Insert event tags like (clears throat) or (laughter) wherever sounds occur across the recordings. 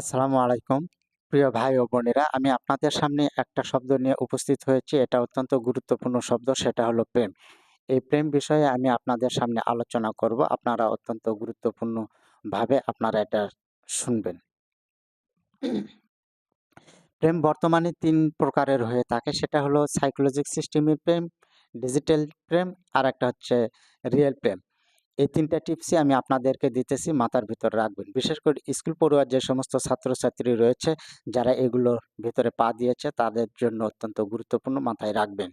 আসসালামু আলাইকুম। প্রিয় ভাই ও বোনেরা, আমি আপনাদের সামনে একটা শব্দ নিয়ে উপস্থিত হয়েছি। এটা অত্যন্ত গুরুত্বপূর্ণ শব্দ, সেটা হলো প্রেম। এই প্রেম বিষয়ে আমি আপনাদের সামনে আলোচনা করব। আপনারা অত্যন্ত গুরুত্বপূর্ণ ভাবে আপনারা এটা শুনবেন। প্রেম বর্তমানে তিন প্রকারের হয়ে থাকে। সেটা হলো সাইকোলজিক সিস্টেমের প্রেম, ডিজিটাল প্রেম আর একটা হচ্ছে রিয়েল প্রেম। এই তিনটা টিপসই আমি আপনাদেরকে দিতেছি, মাথার ভিতর রাখবেন। বিশেষ করে স্কুল পড়ুয়ার যে সমস্ত ছাত্রছাত্রী রয়েছে, যারা এগুলোর ভিতরে পা দিয়েছে, তাদের জন্য অত্যন্ত গুরুত্বপূর্ণ মাথায় রাখবেন।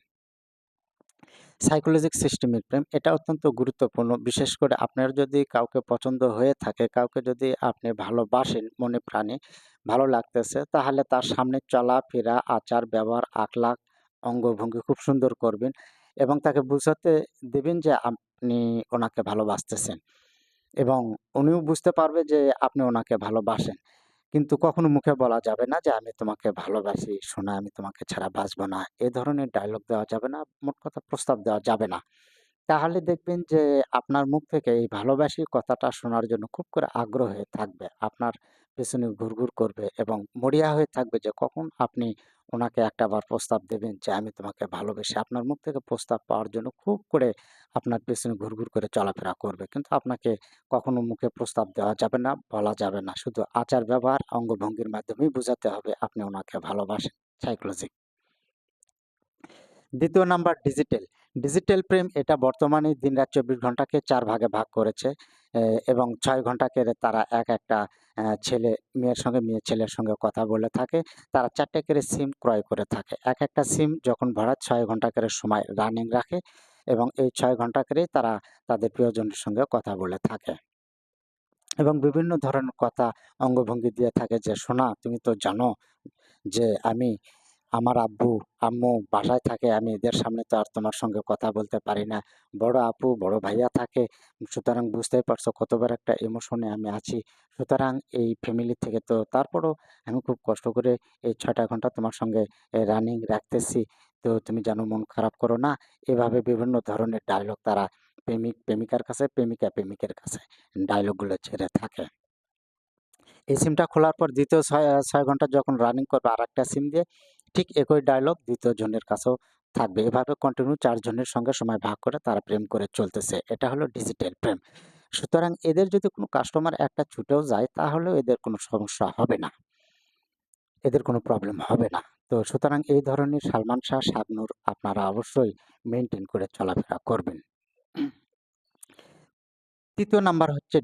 সাইকোলজিক সিস্টেমের প্রেম, এটা অত্যন্ত গুরুত্বপূর্ণ। বিশেষ করে আপনার যদি কাউকে পছন্দ হয়ে থাকে, কাউকে যদি আপনি ভালোবাসেন মনে প্রাণে, ভালো লাগতেছে, তাহলে তার সামনে চলাফেরা আচার ব্যবহার আখলাখ, অঙ্গভঙ্গি খুব সুন্দর করবেন। এবং তাকে বুঝাতে দেবেন যে আপনি ওনাকে ভালোবাসতেছেন এবং উনিও বুঝতে পারবে যে আপনি ওনাকে ভালোবাসেন। কিন্তু কখনো মুখে বলা যাবে না যে আমি তোমাকে ভালোবাসি শোনা আমি তোমাকে ছাড়া বাঁচবো না। এ ধরনের ডায়লগ দেওয়া যাবে না, মোট কথা প্রস্তাব দেওয়া যাবে না। তাহলে দেখবেন যে আপনার মুখ থেকে এই ভালোবাসি কথাটা শোনার জন্য খুব করে আগ্রহ হয়ে থাকবে। আপনার পেছনে ঘুরঘুর করবে এবং মরিয়া হয়ে থাকবে যে কখন আপনি ওনাকে একটা বার প্রস্তাব দেবেন যে, আমি তোমাকে ভালোবেসে আপনার মুখ থেকে প্রস্তাব পাওয়ার জন্য খুব করে আপনার পেছনে ঘুরঘুর করে চলাফেরা করবে। কিন্তু আপনাকে কখনো মুখে প্রস্তাব দেওয়া যাবে না, বলা যাবে না। শুধু আচার ব্যবহার, অঙ্গভঙ্গির মাধ্যমেই বোঝাতে হবে আপনি ওনাকে ভালোবাসেন। সাইকোলজি। দ্বিতীয় নাম্বার, ডিজিটাল। ডিজিটাল প্রেম এটা বর্তমানে দিন রাত চব্বিশ ঘন্টাকে চার ভাগে ভাগ করেছে। এবং ছয় ঘন্টাকে তারা এক একটা ছেলে, মেয়ের সঙ্গে, মেয়ে ছেলের সঙ্গে কথা বলে থাকে। তারা চারটে করে সিম ক্রয় করে থাকে। এক একটা সিম যখন ভরা ছয় ঘণ্টা করে সময় রানিং রাখে এবং এই ছয় ঘণ্টা করেই তারা তাদের প্রিয়জনের সঙ্গে কথা বলে থাকে। এবং বিভিন্ন ধরনের কথা অঙ্গভঙ্গি দিয়ে থাকে যে শোনা তুমি তো জানো যে, আমি আমার আব্বু, আম্মু বাসায় থাকে, আমি এদের সামনে তো আর তোমার সঙ্গে কথা বলতে পারি না। বড় আপু, বড় ভাইয়া থাকে, সুতরাং বুঝতেই পারছ কতবার একটা ইমোশনে আমি আছি। সুতরাং এই ফ্যামিলি থেকে তো তারপরও আমি খুব কষ্ট করে এই ছয়টা ঘণ্টা তোমার সঙ্গে রানিং রাখতেছি। তো তুমি জানো মন খারাপ করো না, এভাবে বিভিন্ন ধরনের ডায়লগ তারা প্রেমিক, প্রেমিকার কাছে, প্রেমিকা, প্রেমিকের কাছে ডায়লগগুলো ছেড়ে থাকে। এই সিমটা খোলার পর দ্বিতীয় ছয় ছয় ঘণ্টা যখন রানিং করবে আর একটা সিম দিয়ে ঠিক একই ডায়লগ দ্বিতীয় জনের কাছেও থাকবে। এভাবে কন্টিনিউ চারজনের সঙ্গে সময় ভাগ করে তারা প্রেম করে চলতেছে। এটা হলো ডিজিটাল প্রেম। সুতরাং এদের যদি কোনো কাস্টমার একটা ছুটেও যায়, তাহলেও এদের কোনো সমস্যা হবে না। এদের কোনো প্রবলেম হবে না। তো সুতরাং এই ধরনের সালমান শাহ শাবনুর আপনারা অবশ্যই মেনটেন করে চলাফেরা করবেন। (clears throat) তৃতীয় নাম্বার হচ্ছে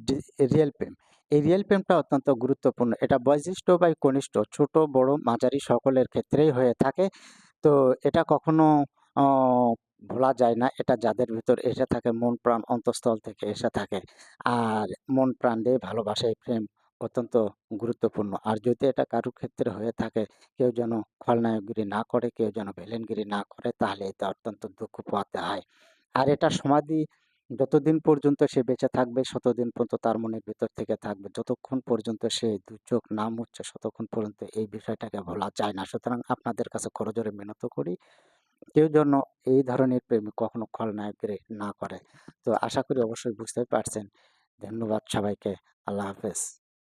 রিয়েল প্রেম। এই রিয়েল প্রেমটা অত্যন্ত গুরুত্বপূর্ণ। এটা বৈশিষ্ট্য বা কনিষ্ঠ, ছোট, বড়, মাঝারি সকলের ক্ষেত্রেই হয়ে থাকে। তো এটা কখনো ভোলা যায় না। এটা যাদের ভিতর এসে থাকে, মন প্রাণ অন্তঃস্থল থেকে এসে থাকে। আর মন প্রাণ দিয়ে ভালোবাসে প্রেম অত্যন্ত গুরুত্বপূর্ণ। আর যদি এটা কারোর ক্ষেত্রে হয়ে থাকে, কেউ যেন খলনায়কগিরি না করে, কেউ যেন ভেলেনগিরি না করে, তাহলে এটা অত্যন্ত দুঃখ পোয়াতে হয়। আর এটা সমাধি যতদিন পর্যন্ত সে বেঁচে থাকবে ততদিন পর্যন্ত তার মনের ভিতর থেকে থাকবে। যতক্ষণ পর্যন্ত সে দু চোখ না মুচ্ছে ততক্ষণ পর্যন্ত এই বিষয়টাকে ভোলা যায় না। সুতরাং আপনাদের কাছে করজোরে মিনত করি, কেউ যেন এই ধরনের প্রেম কখনো খলনায়কের না করে। তো আশা করি অবশ্যই বুঝতে পারছেন। ধন্যবাদ সবাইকে। আল্লাহ হাফেজ।